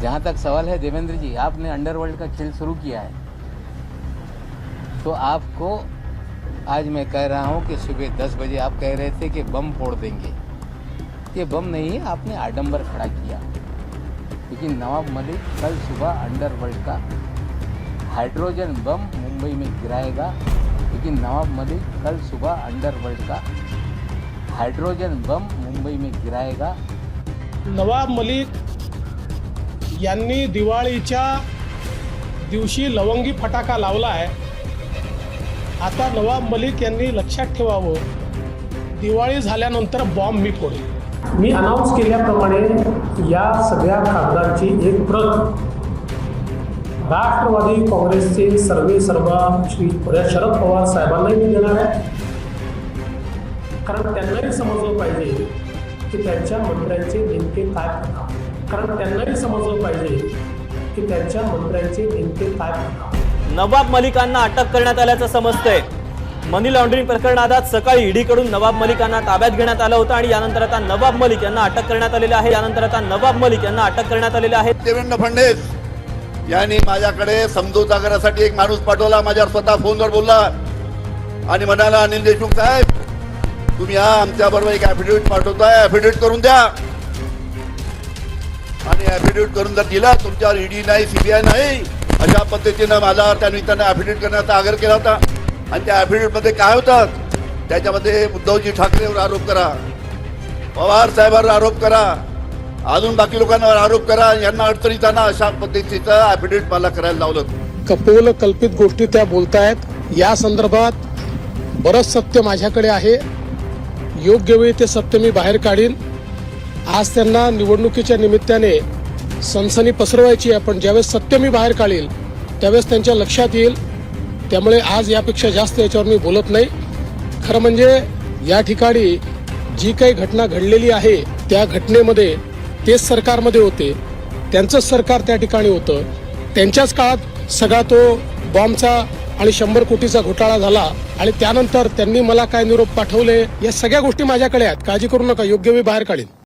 जहाँ तक सवाल है, देवेंद्र जी, आपने अंडरवर्ल्ड का खेल शुरू किया है। तो आपको आज मैं कह रहा हूँ कि सुबह दस बजे आप कह रहे थे कि बम फोड़ देंगे। ये बम नहीं है आपने आडम्बर खड़ा किया। लेकिन नवाब मलिक कल सुबह अंडरवर्ल्ड का हाइड्रोजन बम मुंबई में गिराएगा। लेकिन नवाब मलिक कल सुबह अंडरवर्ल्ड का हाइड्रोजन बम मुंबई में गिराएगा। नवाब मलिक यांनी दिवाळीच्या दिवशी लवंगी फटाका लावला आहे. आता नवाब मलिक यांनी लक्षात ठेवावं दिवाळी झाल्यानंतर बॉम्ब मी फोडेल. मी अनाऊन्स केल्याप्रमाणे या सगळ्या कागदांची एक प्रत राष्ट्रवादी काँग्रेसचे सर्वे सर्वा श्री शरद पवार साहेबांनाही मी देणार आहे. कारण त्यांनाही समजलं पाहिजे की त्यांच्या मंत्र्यांचे नेमके काय प्रकार कारण त्यांनाही समजलं पाहिजे की त्यांच्या मंत्र्यांचे नेमके काय नवाब मलिकांना अटक करण्यात आल्याचं समजतंय. मनी लॉन्ड्रिंग प्रकरणात सकाळी ईडीकडून नवाब मलिकांना ताब्यात घेण्यात आलं होतं आणि यानंतर आता नवाब मलिक यांना अटक करण्यात आलेली आहे. यानंतर आता नवाब मलिक यांना अटक करण्यात आलेली आहे. देवेंद्र फडणवीस यांनी माझ्याकडे समजूता करण्यासाठी एक माणूस पाठवला माझ्यावर स्वतः फोनवर बोलला आणि म्हणाला अनिल देशमुख साहेब तुम्ही हा आमच्या बरोबर एक ऍफिडेव्हिट पाठवताय ऍफिडेव्हिट करून द्या. आणि ऍफिडेव्हिट करून जर दिला तुमच्यावर ईडी नाही सीबीआय नाही अशा पद्धतीनं माझा त्या निमित्तानं ऍफिडेव्हिट करण्याचा आग्रह केला होता. आणि त्या ऍफिडेविटमध्ये काय होतात? त्याच्यामध्ये उद्धवजी ठाकरेवर आरोप करा पवार साहेबांवर आरोप करा अजून बाकी लोकांवर आरोप करा यांना अडचणीत आणा अशा पद्धतीचं ऍफिडेव्हिट मला करायला लावलं कपोल कल्पित गोष्टी त्या बोलतायत. या संदर्भात बरंच सत्य माझ्याकडे आहे. योग्य वेळी ते सत्य मी बाहेर काढीन. आज त्यांना निवडणुकीच्या निमित्ताने सनसनी पसरवायची आहे. पण ज्यावेळेस सत्य मी बाहेर काढील त्यावेळेस त्यांच्या लक्षात येईल. त्यामुळे आज यापेक्षा जास्त याच्यावर मी बोलत नाही. खरं म्हणजे या ठिकाणी जी काही घटना घडलेली आहे त्या घटनेमध्ये तेच सरकारमध्ये होते. त्यांचंच सरकार त्या ठिकाणी होतं. त्यांच्याच काळात सगळा तो बॉम्बचा आणि शंभर कोटीचा घोटाळा झाला. आणि त्यानंतर त्यांनी मला काय निरोप पाठवले या सगळ्या गोष्टी माझ्याकडे आहेत. काळजी करू नका योग्य मी बाहेर काढीन.